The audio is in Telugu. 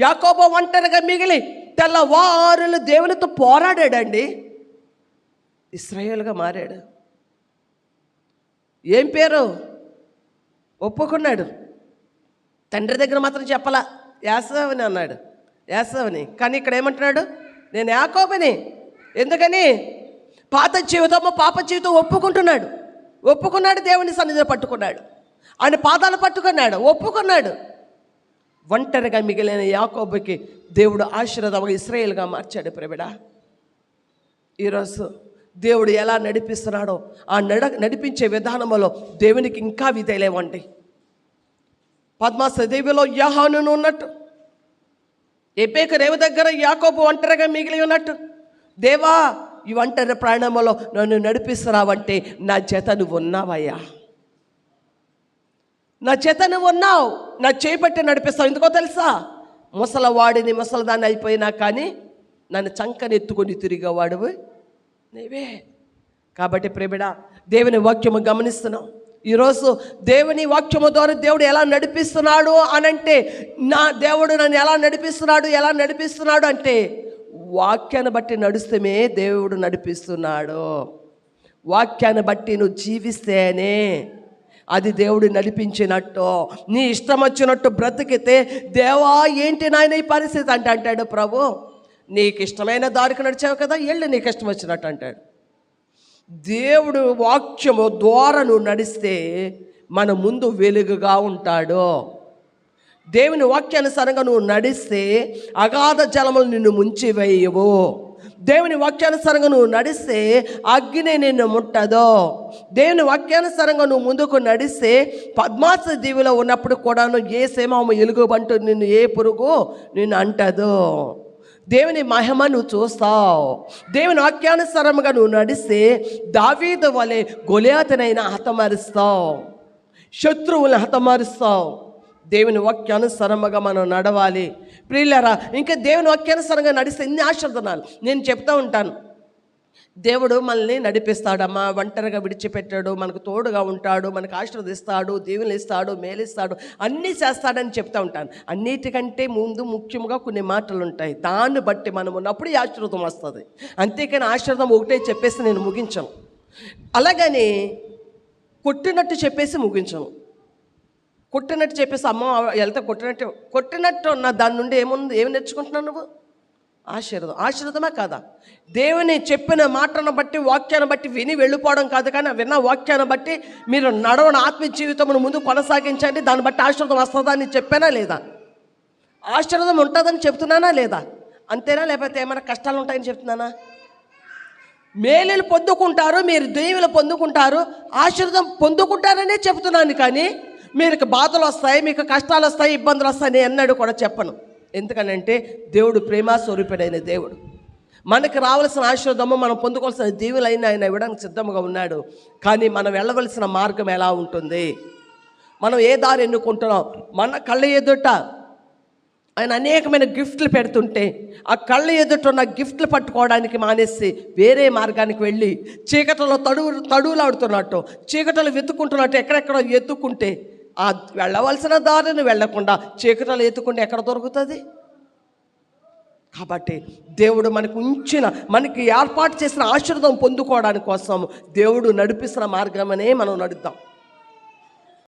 యాకోబ ఒంటరిగా మిగిలి తెల్లవారులు దేవునితో పోరాడాడండి. ఇస్రాయేల్గా మారాడు. ఏం పేరు? ఒప్పుకున్నాడు. తండ్రి దగ్గర మాత్రం చెప్పలా. యాసవని అన్నాడు. యాసవని. కానీ ఇక్కడ ఏమంటున్నాడు? నేను యాకోబని. ఎందుకని? పాత జీవితము పాప జీవితం ఒప్పుకుంటున్నాడు. ఒప్పుకున్నాడు దేవుని సన్నిధిలో పట్టుకున్నాడు. ఆయన పాదాలు పట్టుకున్నాడు. ఒప్పుకున్నాడు. ఒంటరిగా మిగిలిన యాకోబుకి దేవుడు ఆశీర్వాదం ఇస్రాయేల్గా మార్చాడు ప్రవిడ. ఈరోజు దేవుడు ఎలా నడిపిస్తున్నాడో ఆ నడ నడిపించే విధానంలో దేవునికి ఇంకా విధేలేవండి పద్మాస దేవిలో యాహాను ఉన్నట్టు ఎపేక రేవు దగ్గర యాకోబు ఒంటరిగా మిగిలి ఉన్నట్టు దేవా ఈ ఒంటరి ప్రాణంలో నన్ను నడిపిస్తున్నావంటే నా జత నువ్వు ఉన్నావయ్యా. నా చేత నువ్వు ఉన్నావు నా చేపట్టి నడిపిస్తావు. ఎందుకో తెలుసా? ముసలవాడిని ముసలదాన్ని అయిపోయినా కానీ నన్ను చంకనెత్తుకొని తిరిగేవాడు నీవే. కాబట్టి ప్రేమిడ దేవుని వాక్యము గమనిస్తున్నాం. ఈరోజు దేవుని వాక్యము ద్వారా దేవుడు ఎలా నడిపిస్తున్నాడు అనంటే నా దేవుడు నన్ను ఎలా నడిపిస్తున్నాడు ఎలా నడిపిస్తున్నాడు అంటే వాక్యాన్ని బట్టి నడుస్తమే దేవుడు నడిపిస్తున్నాడు. వాక్యాన్ని బట్టి నువ్వు జీవిస్తేనే అది దేవుడు నడిపించినట్టు. నీ ఇష్టం వచ్చినట్టు బ్రతికితే దేవా ఏంటి నాయన ఈ పరిస్థితి? అంటే అంటాడు ప్రభు. నీకు ఇష్టమైన దారికి నడిచావు కదా ఎళ్ళు నీకు ఇష్టం వచ్చినట్టు అంటాడు. దేవుడు వాక్యము ద్వారా నువ్వు నడిస్తే మన ముందు వెలుగుగా ఉంటాడు. దేవుని వాక్యానుసారంగా నువ్వు నడిస్తే అగాధ జలములు నిన్ను ముంచివేయవు. దేవుని వాక్యానుసారంగా నువ్వు నడిస్తే అగ్ని నిన్ను ముట్టదో. దేవుని వాక్యానుసారంగా నువ్వు ముందుకు నడిస్తే పద్మాస దీవిలో ఉన్నప్పుడు కూడాను ఏ సేమము ఎలుగుబంటూ నిన్ను ఏ పురుగు నిన్ను అంటదో. దేవుని మహిమ నువ్వు చూస్తావు. దేవుని వాక్యానుసారంగా నువ్వు నడిస్తే దావీదు వలె గొలియాతనైనా హతమారుస్తావు. శత్రువులను హతమారుస్తావు. దేవుని వాక్యానుసరముగా మనం నడవాలి. ప్రియులరా ఇంకా దేవుని వాక్యానుసరంగా నడిస్తే ఎన్ని ఆశీర్వదనాలు నేను చెప్తూ ఉంటాను. దేవుడు మనల్ని నడిపిస్తాడమ్మా. ఒంటరిగా విడిచిపెట్టాడు. మనకు తోడుగా ఉంటాడు. మనకు ఆశీర్వదిస్తాడు. దేవుని ఇస్తాడు. మేలిస్తాడు అన్నీ చేస్తాడని చెప్తా ఉంటాను. అన్నిటికంటే ముందు ముఖ్యంగా కొన్ని మాటలు ఉంటాయి. దాన్ని బట్టి మనం ఉన్నప్పుడు ఆశీర్వాదం వస్తుంది. అంతేకాని ఆశీర్వాదం ఒకటే చెప్పేసి నేను ముగించను. అలాగని కొట్టినట్టు చెప్పేసి ముగించను. కొట్టినట్టు చెప్పేసి అమ్మ వెళ్తే కొట్టినట్టు కొట్టినట్టు ఉన్న దాని నుండి ఏముంది? ఏమి నేర్చుకుంటున్నావు నువ్వు? ఆశీర్వదం. ఆశీర్వదమా కాదా? దేవుని చెప్పిన మాటను బట్టి వాక్యాన్ని బట్టి విని వెళ్ళిపోవడం కాదు కానీ విన్న వాక్యాన్ని బట్టి మీరు నడవని ఆత్మీయ జీవితమును ముందు కొనసాగించండి. దాన్ని బట్టి ఆశీర్వదం వస్తుందా అని చెప్పానా లేదా? ఆశీర్వదం ఉంటుందని చెప్తున్నానా లేదా? అంతేనా? లేకపోతే ఏమైనా కష్టాలు ఉంటాయని చెప్తున్నానా? మేలులు పొందుకుంటారు మీరు దేవులు పొందుకుంటారు ఆశీర్వాదం పొందుకుంటారనే చెప్తున్నాను కానీ మీకు బాధలు వస్తాయి మీకు కష్టాలు వస్తాయి ఇబ్బందులు వస్తాయని ఎన్నడూ కూడా చెప్పను. ఎందుకనంటే దేవుడు ప్రేమాస్వరూపుడైన దేవుడు. మనకు రావాల్సిన ఆశీర్వాదము మనం పొందుకోవాల్సిన దీవులైన ఆయన ఇవ్వడానికి సిద్ధంగా ఉన్నాడు. కానీ మనం వెళ్ళవలసిన మార్గం ఎలా ఉంటుంది? మనం ఏ దారి ఎన్నుకుంటున్నాం? మన కళ్ళ ఎదుట ఆయన అనేకమైన గిఫ్ట్లు పెడుతుంటే ఆ కళ్ళ ఎదుట ఉన్న గిఫ్ట్లు పట్టుకోవడానికి మానేసి వేరే మార్గానికి వెళ్ళి చీకటిలో తడువు తడువులాడుతున్నట్టు చీకటిలో వెతుక్కుంటున్నట్టు ఎక్కడెక్కడ ఎత్తుకుంటే ఆ వెళ్ళవలసిన దారిని వెళ్ళకుండా చీకటలు ఎత్తుకుంటే ఎక్కడ దొరుకుతుంది? కాబట్టి దేవుడు మనకు ఉంచిన మనకి ఏర్పాటు చేసిన ఆశీర్వాదం పొందుకోవడానికి కోసం దేవుడు నడిపిస్తున్న మార్గమనే మనం నడుద్దాం.